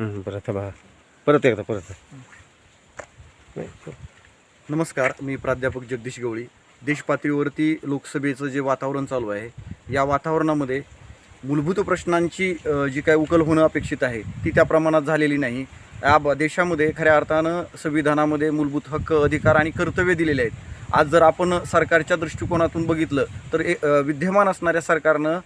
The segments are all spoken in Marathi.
बरं परत एकदा परत. नाही, नमस्कार मी प्राध्यापक जगदीश गवळी. देशपातळीवरती लोकसभेचं जे वातावरण चालू आहे या वातावरणामध्ये मूलभूत प्रश्नांची जी काय उकल होणं अपेक्षित आहे ती त्या प्रमाणात झालेली नाही. या देशामध्ये खऱ्या अर्थानं संविधानामध्ये मूलभूत हक्क अधिकार आणि कर्तव्य दिलेले आहेत. आज जर आपण सरकारच्या दृष्टिकोनातून बघितलं तर ए- विद्यमान असणाऱ्या सरकारनं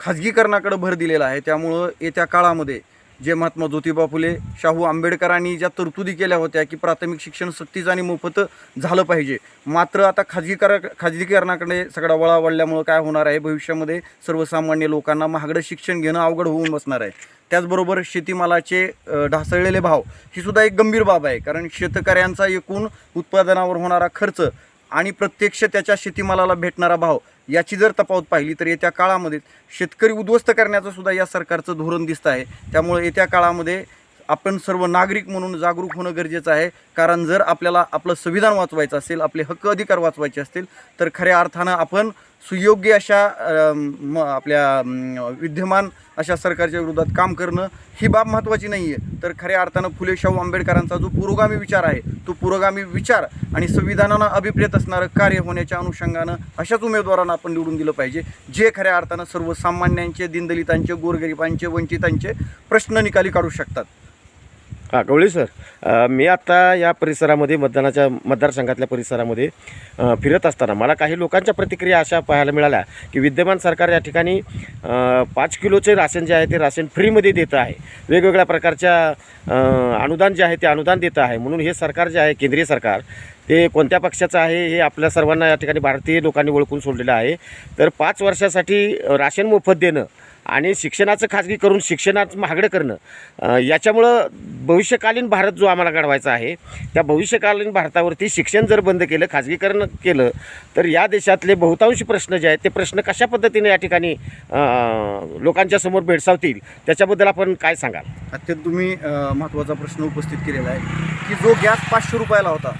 खाजगीकरणाकडे भर दिलेला आहे. त्यामुळं येत्या काळामध्ये जे महात्मा ज्योतिबा फुले शाहू आंबेडकरांनी ज्या तरतुदी केल्या होत्या की प्राथमिक शिक्षण सक्तीचं आणि मोफत झालं पाहिजे. मात्र आता खाजगीकर खाजगीकरणाकडे सगळा वळा वळल्यामुळं काय होणार आहे? भविष्यामध्ये सर्वसामान्य लोकांना महागडं शिक्षण घेणं अवघड होऊन बसणार आहे. त्याचबरोबर शेतीमालाचे ढासळलेले भाव ही सुद्धा एक गंभीर बाब आहे. कारण शेतकऱ्यांचा एकूण उत्पादनावर होणारा खर्च आणि प्रत्यक्ष त्याच्या शेतीमालाला भेटणारा भाव याची जर तफावत पाहिली तर येत्या काळामध्ये शेतकरी उद्ध्वस्त करण्याचं सुद्धा या सरकारचं धोरण दिसतं आहे. त्यामुळे येत्या काळामध्ये आपण सर्व नागरिक म्हणून जागरूक होणं गरजेचं आहे. कारण जर आपल्याला आपलं संविधान वाचवायचं असेल आपले हक्क अधिकार वाचवायचे असतील तर खऱ्या अर्थानं आपण सुयोग्य अशा म आपल्या विद्यमान अशा सरकारच्या विरोधात काम करणं ही बाब महत्त्वाची नाही आहे तर खऱ्या अर्थानं फुले शाहू आंबेडकरांचा जो पुरोगामी विचार आहे तो पुरोगामी विचार आणि संविधानानं अभिप्रेत असणारं कार्य होण्याच्या अनुषंगानं अशाच उमेदवारांना आपण निवडून दिलं पाहिजे जे खऱ्या अर्थानं सर्वसामान्यांचे दीनदलितांचे गोरगरिबांचे वंचितांचे प्रश्न निकाली काढू शकतात. हां गवळी सर. मी आत्ता या परिसरामध्ये मतदानाच्या मतदारसंघातल्या परिसरामध्ये फिरत असताना मला काही लोकांच्या प्रतिक्रिया अशा पाहायला मिळाल्या की विद्यमान सरकार या ठिकाणी पाच किलोचे राशन जे आहे ते राशन फ्रीमध्ये देतं आहे. वेगवेगळ्या प्रकारच्या अनुदान जे आहे ते अनुदान देतं आहे. म्हणून हे सरकार जे आहे केंद्रीय सरकार ते कोणत्या पक्षाचं आहे हे आपल्या सर्वांना या ठिकाणी भारतीय लोकांनी ओळखून सोडलेलं आहे. तर पाच वर्षासाठी राशन मोफत देणं आणि शिक्षणाचं खाजगी करून शिक्षणात महागडं करणं. याच्यामुळं भविष्यकालीन भारत जो आम्हाला घडवायचा आहे त्या भविष्यकालीन भारतावरती शिक्षण जर बंद केलं खाजगीकरण केलं तर या देशातले बहुतांश प्रश्न जे आहेत ते प्रश्न कशा पद्धतीने या ठिकाणी लोकांच्या समोर भेडसावतील त्याच्याबद्दल आपण काय सांगाल? अत्यंत तुम्ही महत्त्वाचा प्रश्न उपस्थित केलेला आहे की जो गॅस पाचशे रुपयाला होता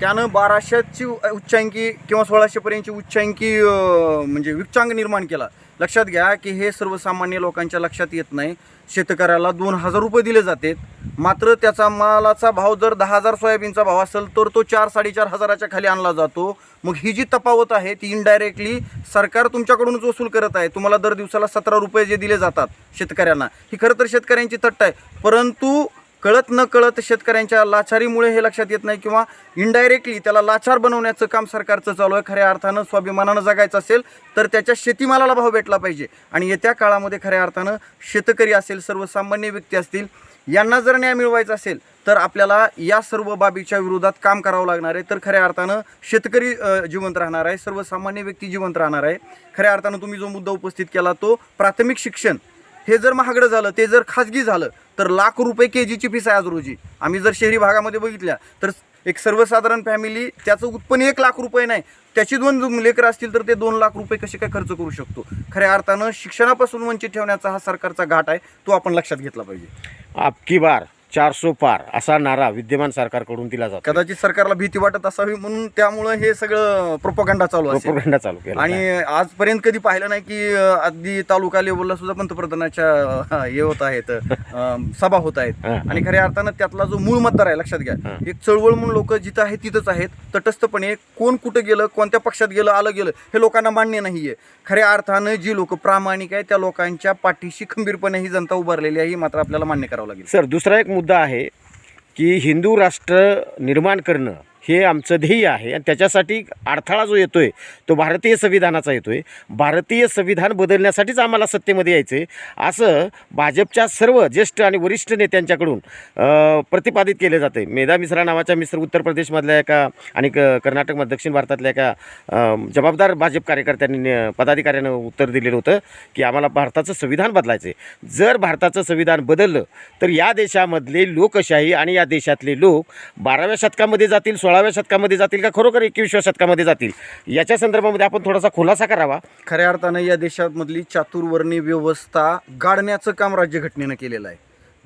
त्यानं बाराशेची उच्चांकी किंवा सोळाशेपर्यंतची उच्चांकी म्हणजे उच्चांक निर्माण केला. लक्षात घ्या की हे सर्वसामान्य लोकांच्या लक्षात येत नाही. शेतकऱ्याला दोन हजार रुपये दिले जाते मात्र त्याचा मालाचा भाव जर दहा हजार सोयाबीनचा भाव असेल तर तो चार साडेचार हजाराच्या खाली आणला जातो. मग ही जी तफावत आहे ती इनडायरेक्टली सरकार तुमच्याकडूनच वसूल करत आहे. तुम्हाला दर दिवसाला सतरा रुपये जे दिले जातात शेतकऱ्यांना. ही खरं तर शेतकऱ्यांची थट्ट आहे. परंतु कळत न कळत शेतकऱ्यांच्या लाचारीमुळे हे लक्षात येत नाही किंवा इनडायरेक्टली त्याला लाचार बनवण्याचं काम सरकारचं चालू आहे. खऱ्या अर्थानं स्वाभिमानानं जगायचं असेल तर त्याच्या शेतीमालाला भाव भेटला पाहिजे. आणि येत्या काळामध्ये खऱ्या अर्थानं शेतकरी असेल सर्वसामान्य व्यक्ती असतील यांना जर न्याय मिळवायचा असेल तर आपल्याला या सर्व बाबीच्या विरोधात काम करावं लागणार आहे. तर खऱ्या अर्थानं शेतकरी जिवंत राहणार आहे सर्वसामान्य व्यक्ती जिवंत राहणार आहे. खऱ्या अर्थानं तुम्ही जो मुद्दा उपस्थित केला तो प्राथमिक शिक्षण हे जर महागडं झालं ते जर खाजगी झालं तर लाख रुपये के जीची फीस आहे आज रोजी. आम्ही जर शहरी भागामध्ये बघितल्या तर एक सर्वसाधारण फॅमिली त्याचं उत्पन्न एक लाख रुपये नाही. त्याची दोन लेकरं असतील तर ते दोन लाख रुपये कसे काय खर्च करू शकतो? खऱ्या अर्थानं शिक्षणापासून वंचित ठेवण्याचा हा सरकारचा घाट आहे तो आपण लक्षात घेतला पाहिजे. आपकी बार. चारसो पार असा नारा विद्यमान सरकारकडून दिला जातो कदाचित सरकारला भीती वाटत असावी म्हणून त्यामुळं हे सगळं प्रोपगंडा चालू असेल. प्रोपगंडा चालू केला आणि आजपर्यंत कधी पाहिलं नाही की अं, अगदी तालुका लेवलला सुद्धा पंतप्रधानाच्या अं, हे होत आहेत अं, सभा होत आहेत. हा. आणि खऱ्या अर्थानं त्यातला जो मूळ मतदार आहे लक्षात घ्या हा. एक चळवळ म्हणून लोक जिथं आहेत तिथंच आहेत. तटस्थपणे कोण कुठं गेलं कोणत्या पक्षात गेलं आलं गेलं हे लोकांना मान्य नाहीये. खऱ्या अर्थानं जी लोक प्रामाणिक आहे त्या लोकांच्या पाठीशी खंबीरपणे ही जनता उभारलेली आहे ही मात्र आपल्याला मान्य करावं लागेल. सर दुसरा एक मुद्दा आहे की हिंदू राष्ट्र निर्माण करणं हे आमचं ध्येय आहे. आणि त्याच्यासाठी अडथळा जो येतो आहे तो भारतीय संविधानाचा येतो आहे भारतीय संविधान बदलण्यासाठीच आम्हाला सत्तेमध्ये यायचं आहे असं भाजपच्या सर्व ज्येष्ठ आणि वरिष्ठ नेत्यांच्याकडून प्रतिपादित केलं जातं आहे मेधा मिश्रा नावाच्या मिश्र उत्तर प्रदेशमधल्या एका आणि क कर्नाटकमध्ये दक्षिण भारतातल्या एका जबाबदार भाजप कार्यकर्त्यांनी पदाधिकाऱ्यानं उत्तर दिलेलं होतं की आम्हाला भारताचं संविधान बदलायचं आहे जर भारताचं संविधान बदललं तर या देशामधले लोकशाही आणि या देशातले लोक बाराव्या शतकामध्ये जातील सोळाव्या शतकामध्ये जातील का खरोखर एकविसव्या शतकामध्ये जातील? याच्या संदर्भामध्ये आपण थोडासा खुलासा करावा. खऱ्या अर्थानं या देशामधली चातुर्वर्णी व्यवस्था गाडण्याचं काम राज्यघटनेनं केलेलं आहे.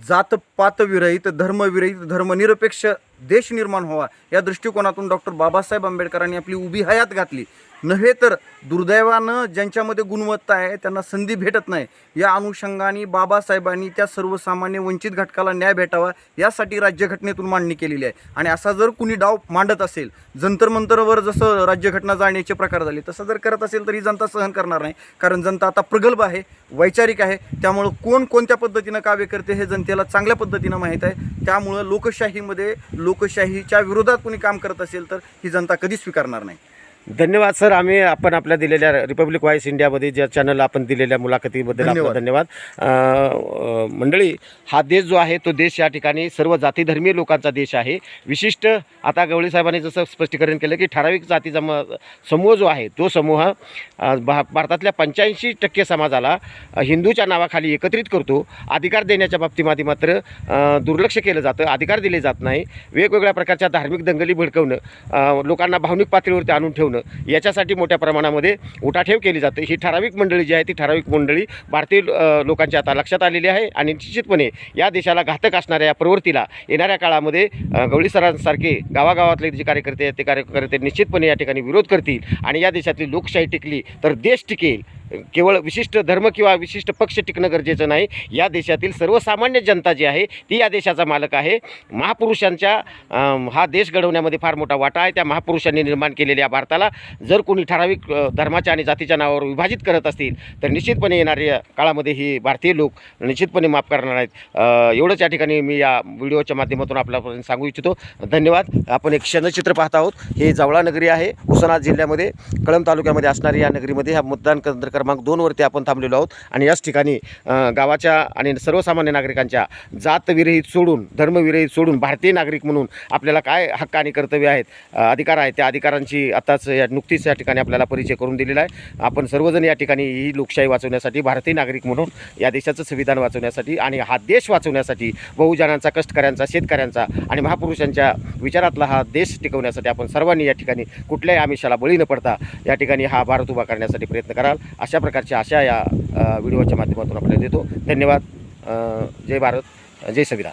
जात पातविरहित धर्मविरहित धर्मनिरपेक्ष देश निर्माण व्हावा या दृष्टिकोनातून डॉक्टर बाबासाहेब आंबेडकरांनी आपली उभी हयात घातली. नव्हे तर दुर्दैवानं ज्यांच्यामध्ये गुणवत्ता आहे त्यांना संधी भेटत नाही. या अनुषंगाने बाबासाहेबांनी त्या सर्वसामान्य वंचित घटकाला न्याय भेटावा यासाठी राज्यघटनेतून मांडणी केलेली आहे. आणि असा जर कुणी डाव मांडत असेल जंतर मंतरवर जसं राज्यघटना जाण्याचे प्रकार झाले तसं जर करत असेल तर ही जनता सहन करणार नाही. कारण जनता आता प्रगल्भ आहे वैचारिक आहे त्यामुळं कोण कोणत्या पद्धतीनं काव्य करते हे जनतेला चांगल्या पद्धतीनं माहीत आहे. त्यामुळं लोकशाहीमध्ये लोकशाहीच्या विरोधात कोणी काम करत असेल तर ही जनता कधीच स्वीकारणार नाही. धन्यवाद सर. आम्ही आपण आपल्या दिलेल्या रिपब्लिक व्हॉइस इंडियामध्ये ज्या चॅनलला आपण दिलेल्या मुलाखतीबद्दल आपला धन्यवाद. अं, मंडळी हा देश जो आहे तो देश या ठिकाणी सर्व जातीधर्मीय लोकांचा देश आहे. विशिष्ट आता गवळी साहेबांनी जसं स्पष्टीकरण केलं की ठराविक जाती जम समूह जो आहे तो समूह अं, भा भारतातल्या पंच्याऐंशी टक्के समाजाला अं, हिंदूच्या नावाखाली एकत्रित करतो. अधिकार देण्याच्या बाबतीमध्ये मात्र अं, दुर्लक्ष केलं जातं. अधिकार दिले जात नाही. वेगवेगळ्या प्रकारच्या धार्मिक दंगली भडकवणं अं, लोकांना भावनिक पातळीवरती आणून ठेवणं याच्यासाठी मोठ्या प्रमाणामध्ये उठाठेव केली जाते. ही ठराविक मंडळी जी आहे ती ठराविक मंडळी भारतीय लोकांच्या आता लक्षात आलेली आहे आणि निश्चितपणे या देशाला घातक असणाऱ्या या प्रवृत्तीला येणाऱ्या काळामध्ये गवळीसरांसारखे गवळी सरांसारखे गावागावातले जे कार्यकर्ते आहेत ते कार्यकर्ते निश्चितपणे या ठिकाणी विरोध करतील आणि या देशातली लोकशाही टिकली तर देश टिकेल. केवळ विशिष्ट धर्म किंवा विशिष्ट पक्ष टिकणं गरजेचं नाही. या देशातील सर्वसामान्य जनता जी आहे ती या देशाचा मालक आहे. महापुरुषांच्या हा देश घडवण्यामध्ये फार मोठा वाटा आहे. त्या महापुरुषांनी निर्माण केलेल्या भारताला जर कोणी ठराविक धर्माच्या आणि जातीच्या नावावर विभाजित करत असतील तर निश्चितपणे येणाऱ्या काळामध्ये ही भारतीय लोक निश्चितपणे माफ करणार आहेत. एवढंच या ठिकाणी मी या व्हिडिओच्या माध्यमातून आपल्यापर्यंत सांगू इच्छितो. धन्यवाद. आपण एक क्षणचित्र पाहत आहोत. हे जवळा नगरी आहे. उस्मानाबाद जिल्ह्यामध्ये कळंब तालुक्यामध्ये असणारी या नगरीमध्ये हा मतदान केंद्र क्रमांक दोनवरती आपण थांबलेलो आहोत. आणि याच ठिकाणी गावाच्या आणि सर्वसामान्य नागरिकांच्या जातविरहित सोडून धर्मविरहित सोडून भारतीय नागरिक म्हणून आपल्याला काय हक्क आणि कर्तव्य आहेत अधिकार आहेत त्या अधिकारांची आत्ताच या नुकतीच या ठिकाणी आपल्याला परिचय करून दिलेला आहे. आपण सर्वजण या ठिकाणी ही लोकशाही वाचवण्यासाठी भारतीय नागरिक म्हणून या देशाचं संविधान वाचवण्यासाठी आणि हा देश वाचवण्यासाठी बहुजनांचा कष्टकऱ्यांचा शेतकऱ्यांचा आणि महापुरुषांच्या विचारातला हा देश टिकवण्यासाठी आपण सर्वांनी या ठिकाणी कुठल्याही आमिषाला बळी न पडता या ठिकाणी हा भारत उभा करण्यासाठी प्रयत्न कराल. अशा प्रकारच्या आशा या व्हिडिओच्या माध्यमातून आपल्याला देतो. धन्यवाद. जय भारत. जय संविधान